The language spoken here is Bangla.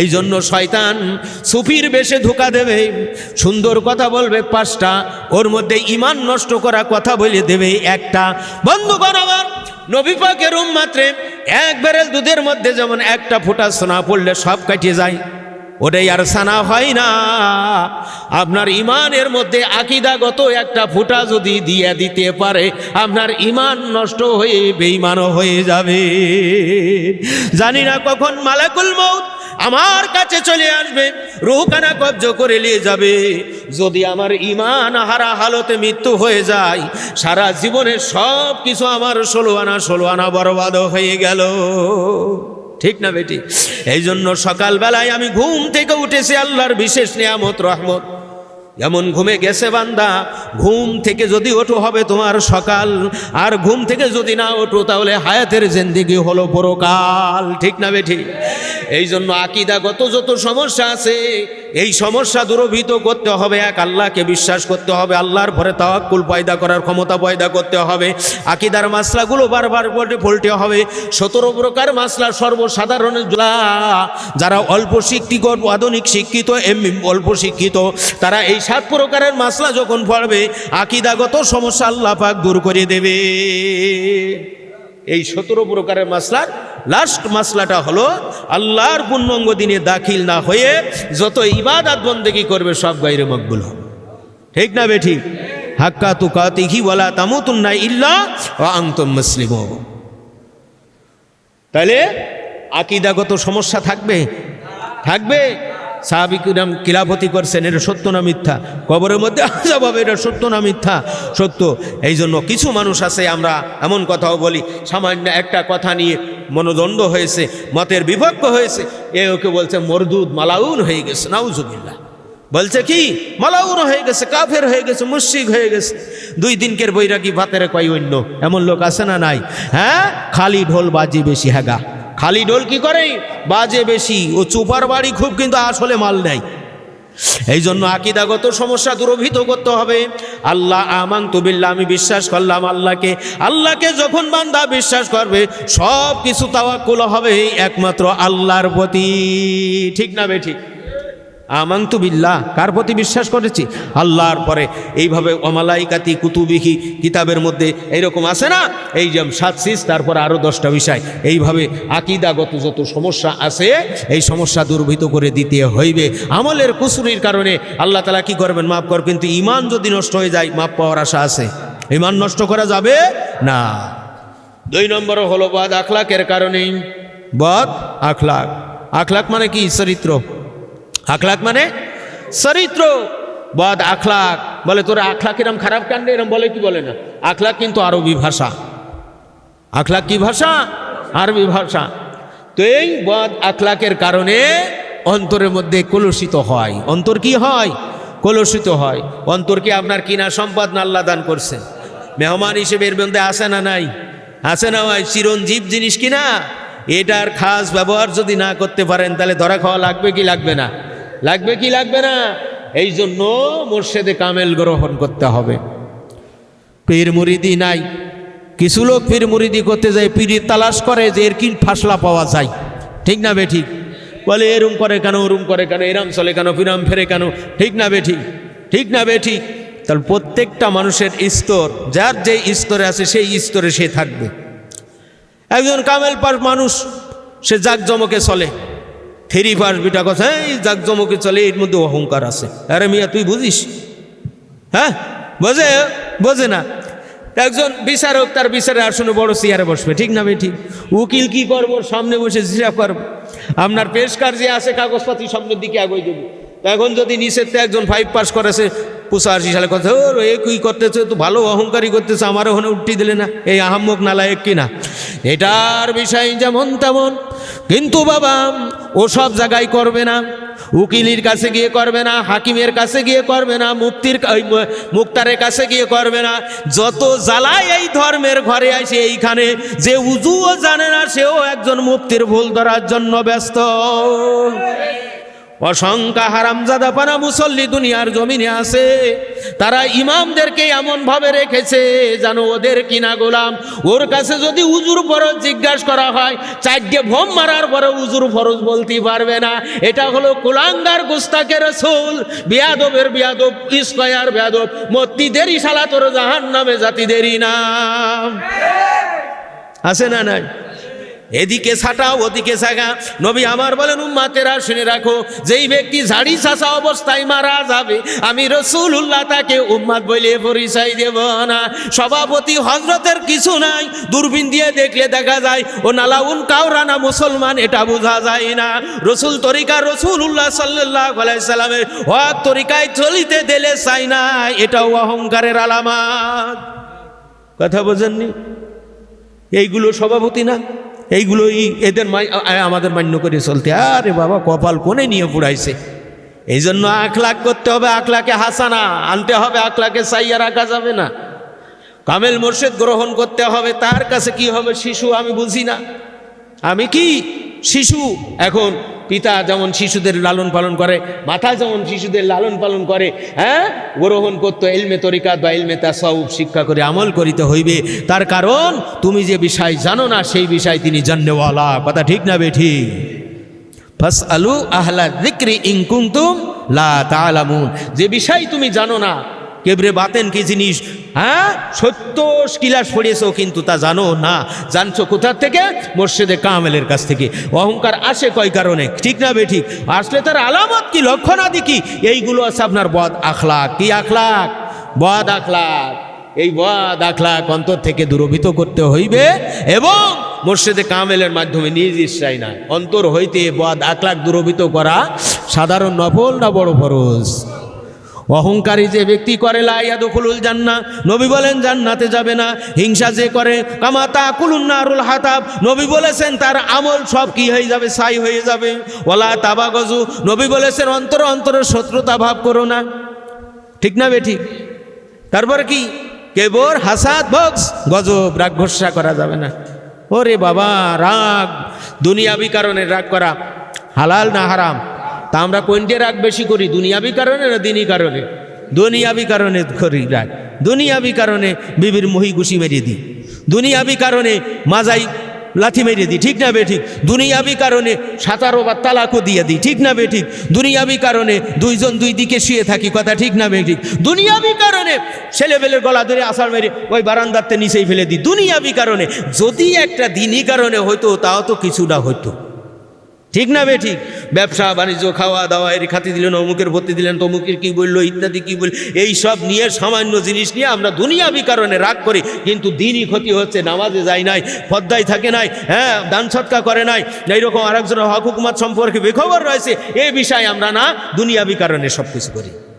এই জন্য শয়তান সুফির বেশে ধোকা দেবে, সুন্দর কথা বলবে পাঁচটা, ওর মধ্যে ইমান নষ্ট করা কথা বলে দেবে একটা। বন্ধু আমার, নবী পাকের মাত্রে এক ব্যারেল দুধের মধ্যে যেমন একটা ফোঁটা সোনা পড়লে সব কাটিয়ে যায়, ওটাই আর সানা হয় না। আপনার ইমানের মধ্যে আকিদাগত একটা ফুটা যদি দিয়ে দিতে পারে, আপনার ইমান নষ্ট হয়ে, বেঈমানও হয়ে যাবে। জানি না কখন মালাকুল মৌত আমার কাছে চলে আসবে, রুকানা কব্জ করে নিয়ে যাবে। যদি আমার ইমান হারা হালতে মৃত্যু হয়ে যায়, সারা জীবনের সব কিছু আমার ষোলো আনা ষোলো আনা বরবাদ হয়ে গেল। ঠিক না বেটি? এই জন্য সকালবেলায় আমি ঘুম থেকে উঠেছি আল্লাহর বিশেষ নিয়ামত, রহমত। যেমন ঘুমে গেছে বান্দা। ঘুম থেকে যদি ওঠো হবে তোমার সকাল, আর ঘুম থেকে যদি না ওঠো তাহলে হায়াতের জেন্দিগি হলো পরকাল। ঠিক না বেঠি? এই জন্য আকিদাগত যত সমস্যা আছে, এই সমস্যা দূরভীত করতে হবে, এক আল্লাহকে বিশ্বাস করতে হবে, আল্লাহর ভরে তাওয়াক্কুল পয়দা করার ক্ষমতা পয়দা করতে হবে। আকিদার মাসলাগুলো বারবার বলতে ফলতে হবে। সতেরো প্রকার মাসলা সর্বসাধারণ যারা অল্প শিক্ষিত, আধুনিক শিক্ষিত এমনি অল্প শিক্ষিত, তারা এই সাত প্রকারের মাসলা যখন পড়বে, আকিদাগত সমস্যা আল্লাহ পাক দূর করে দেবে। এই সতেরো প্রকারের মাসলার লাস্ট মাসলাটা হলো আল্লাহর পূর্ণাঙ্গ দিনে দাখিল না হয়ে যত ইবাদত বন্দেগি করবে, সব গাইরে মকবুল হবে। ঠিক না বে ঠিক? হাক্কা তু কাতিহি ওয়ালা তামুতুন্না ইল্লা ওয়া আনতুম মুসলিম তাহলে আকিদাগত সমস্যা থাকবে? থাকবে? সাহাবিকুরাম কিলাফতি করছেন, এটা সত্য না মিথ্যা? কবরের মধ্যে আজাব হবে এটা সত্য না মিথ্যা? সত্য। এই জন্য কিছু মানুষ আছে, আমরা এমন কথাও বলি, সামান্য একটা কথা নিয়ে মনোদণ্ড হয়েছে, মতের বিভক্ত হয়েছে। এ ওকে বলছে, মরদুদ মালাউন হয়ে গেছে, নাউজুবিল্লাহ। বলছে কি? মালাউন হয়ে গেছে, কাফের হয়ে গেছে মুশিক হয়ে গেছে। দুই দিনকের বৈরাগী ভাতের কয় অন্য? এমন লোক আছে না নাই? হ্যাঁ? খালি ঢোল বাজি বেশি হ্যাগা খালি ঢোল কি করে? বাজে বেশি। ও চুপার বাড়ি খুব কিন্তু আসলে মাল নেয়। এই জন্য আকিদাগত সমস্যা দূরভীত করতে হবে। আল্লাহ আমাং তুবিল্লা আমি বিশ্বাস করলাম আল্লাহকে। আল্লাহকে যখন বান্দা বিশ্বাস করবে সব কিছু তাওয়াক্কুল হবে একমাত্র আল্লাহর প্রতি। ঠিক না বে ঠিক? আমান্তু বিল্লাহ, কার প্রতি বিশ্বাস করেছি? আল্লাহর পরে এইভাবে অমালাইকাতি কুতুবিহি কিতাবের মধ্যে এইরকম আছে না? এই যে সাত সিস, তারপরে আরও দশটা বিষয়। এইভাবে আকিদাগত যত সমস্যা আছে, এই সমস্যা দুর্ভীত করে দিতে হইবে। আমলের কুসুরির কারণে আল্লাহ তালা কি করবেন? মাফ কর, কিন্তু ইমান যদি নষ্ট হয়ে যায়, মাফ পাওয়ার আশা আছে। ইমান নষ্ট করা যাবে না। দুই নম্বর হলো বদ আখলাকের কারণেই। বদ আখলাক। আখলাক মানে কি? চরিত্র। আখলাক মানে? চরিত্র। বদ আখলাক। বলে, তোরা আখলাক এরম খারাপ কাণ্ডে এরম বলে, কি বলে না? আখলাক কিন্তু আরবি ভাষা। আখলাক কি ভাষা? আরবি ভাষা। তো এই বদ আখলাকের কারণে অন্তরের মধ্যে কলুষিত হয়। অন্তর কি হয়? কলুষিত হয়। অন্তর কি আপনার কিনা সম্পদ না আল্লাহ দান করছে? মেহমান হিসেবে এর মধ্যে আসে না নাই? আসে না ভাই, চিরঞ্জীব জিনিস কিনা? এটার খাস ব্যবহার যদি না করতে পারেন, তাহলে ধরা খাওয়া লাগবে কি লাগবে না? লাগবে কি লাগবে না? এই জন্য মোর্শেদে কামেল গ্রহণ করতে হবে। পীর মুরিদি নাই। কিছু লোক পীর মুরিদি করতে যায় পীর তালাশ করে যে এর কি ফাসলা পাওয়া যায়। ঠিক না বে ঠিক? বলে এরম করে কেন ওরম করে কেন, এরাম চলে কেন, ফিরাম ফেরে কেন? ঠিক না বে ঠিক? ঠিক না বে ঠিক? তাহলে প্রত্যেকটা মানুষের স্তর, যার যে স্তরে আছে সেই স্তরে সে থাকবে। একজন কামেল পাস মানুষ, সে জাকজমকে চলে। থ্রি পাস বিটা কথা এই জাকজমকে চলে, এর মধ্যে অহংকার আছে। আরে মিয়া, তুই বুঝিস? হ্যাঁ? বোঝে? বোঝে না। একজন বিচারক তার বিচারের আসনে বড় চেয়ারে বসবে, ঠিক না ঠিক। উকিল কি করব? সামনে বসে হিসাব করব। আপনার পেশকার যে আছে, কাগজপাতি সামনের দিকে আগে দেবো। এখন যদি নিষেধ একজন ফাইভ পাস করেছে পঁচাশি সালে কথা ও এ কি করতেছে? তো ভালো অহংকারী করতেছে আমার ওখানে উঠতে দিলে না। এই আহাম্মক নালায়ক কিনা এটার বিষয় যেমন তেমন। কিন্তু বাবা, ও সব জায়গায় করবে না। উকিলের কাছে গিয়ে করবে না, হাকিমের কাছে গিয়ে করবে না মুক্তির মুক্তারের কাছে গিয়ে করবে না। যত জ্বালায় এই ধর্মের ঘরে আসে এইখানে, যে উজুও জানে না, সেও একজন মুক্তির ভুল ধরার জন্য ব্যস্ত। অসংখ্য হারামজাদা পানা মুসল্লি দুনিয়ার জমিনে আছে। তারা ইমামদেরকে এমন ভাবে রেখেছে জানো ওদের কিনা গোলাম। ওর কাছে যদি উজুর ফরজ জিজ্ঞাসা করা হয়, চারটে ভোম মারার পরে উজুর ফরজ বলতে পারবে না। এটা হলো কুলাঙ্গার গুস্তাকে রসুল। বিয়াদবের বিয়াদব ইস্কয়ার বিয়াদব। মত্তিদেরই শালা তোর জাহান নামে জাতিদেরই নাম আছে না নাই? এদিকে ছাটাও ওদিকে ছাগা নবী আমার বলেন, উম্মাতেরা শুনে রাখো, যেই ব্যক্তি ঝাড়ি ছাসা অবস্থায় মারা যাবে, আমি রসুল্লাহ তাকে উম্মাদ বলে পরিচয় দেব না। সভাপতি হজরতের কিছু নাই, দূরবীন দিয়ে দেখলে দেখা যায়, ও নালাউন কাউরানা মুসলমান, এটা বোঝা যায় না। রসুল তরিকা রসুল্লাহ সাল্লাহ সাল্লামের হক তরিকায় চলিতে দিলে চাই না, এটাও অহংকারের আলামাত। কথা বোঝেননি? এইগুলো সভাপতি না? এইগুলোই এদের আমাদের মান্য করে চলতে। আরে বাবা, কপাল কোনে নিয়ে পুড়াইছে? এই জন্য আখলাখ করতে হবে আখলাকে হাসানা, আনতে হবে আখলাকে সাইয়া রাখা যাবে না। কামেল মোর্শেদ গ্রহণ করতে হবে, তার কাছে কি হবে শিশু আমি বুঝি না। আমি কি? শিশু। এখন পিতা যেমন শিশুদের লালন পালন করে মাথা যেমন শিশুদের লালন পালন করে হ্যাঁ? গ্রহণ করতে এলমে তরিকাত বা এলমে তাসাউফ, শিক্ষা করে আমল করিতে হইবে। তার কারণ, তুমি যে বিষয় জানো না, সেই বিষয় তিনি জান্নেওয়ালা। কথা ঠিক না বেঠি? ফাস আলু আহলা দিক্রি ইংকুন্তুম লা তালামুন যে বিষয় তুমি জানো না কেবরে বাতেন কি জিনিস? হ্যাঁ? সত্য কিলাস পড়িয়েছো কিন্তু তা জানো না। জানছো কোথার থেকে? মোর্শেদে কামেলের কাছ থেকে। অহংকার আসে কয় কারণে? ঠিক না বে ঠিক? আসলে তার আলামত কি, লক্ষণাদি কি? এইগুলো আছে আপনার বদ আখলাক। কি আখলাক? বদ আখলাক। এই বদ আখলাক অন্তর থেকে দূরভীত করতে হইবে এবং মোর্শেদে কামেলের মাধ্যমে নিজ ইচ্ছাই না অন্তর হইতে বদ আখলাক দূরভীত করা সাধারণ নফল না বড় ফরজ? অহংকারী যে ব্যক্তি করে লাইয়াদুকুলুল জান্না নবী বলেন জান্নাতে যাবে না। হিংসা যে করে কামাতা কুলুন নারুল হাতাব, নবী বলেছেন তার আমল সব কি হয়ে যাবে, সাই হয়ে যাবে। ওলা তাবাগজু নবী বলেছেন অন্তর অন্তরে শত্রুতা ভাব করো না। ঠিক না বেঠিক তারপরে কি? কেবর, হাসাদ, বক্স, গজব, রাগ ঘোষা করা যাবে না। ওরে বাবা, রাগ। দুনিয়াবি কারণে রাগ করা হালাল না হারাম? তা আমরা কোনটে রাগ বেশি করি? দুনিয়াবি কারণে না দিনই কারণে? দুনিয়াবি কারণে করি রাগ। দুনিয়াবি কারণে বিবির মহি ঘুষি মেরিয়ে দিই। দুনিয়াবি কারণে মাজাই লাথি মেরে দিই, ঠিক না বে ঠিক? দুনিয়াবি কারণে সাঁতারো বা তালাকও দিয়ে দিই, ঠিক না বে ঠিক? দুনিয়াবি কারণে দুইজন দুই দিকে শুয়ে থাকি, কথা ঠিক না বে ঠিক? দুনিয়াবি কারণে ছেলেবেলের গলা ধরে আষাঢ় মেরে ওই বারান্দাতে নিচেই ফেলে দিই। দুনিয়াবি কারণে যদি একটা দিনই কারণে হয়তো তাও তো কিছুটা হইতো। ঠিক না বে ঠিক? ব্যবসা, বাণিজ্য, খাওয়া দাওয়া এর খাতি দিলেন, অমুকের ভর্তি দিলেন, তমুকের কী বলল, ইত্যাদি কী বল? এই সব নিয়ে সামান্য জিনিস নিয়ে আমরা দুনিয়াবি কারণে রাগ করি, কিন্তু দিনই ক্ষতি হচ্ছে, নামাজে যায় নাই, পদ্মায় থাকে নাই হ্যাঁ দান সৎকা করে নাই এইরকম আরেকজনের হক হুকুমাত সম্পর্কে বেখবর রয়েছে এই বিষয়ে আমরা না দুনিয়াবি কারণে সব কিছু করি।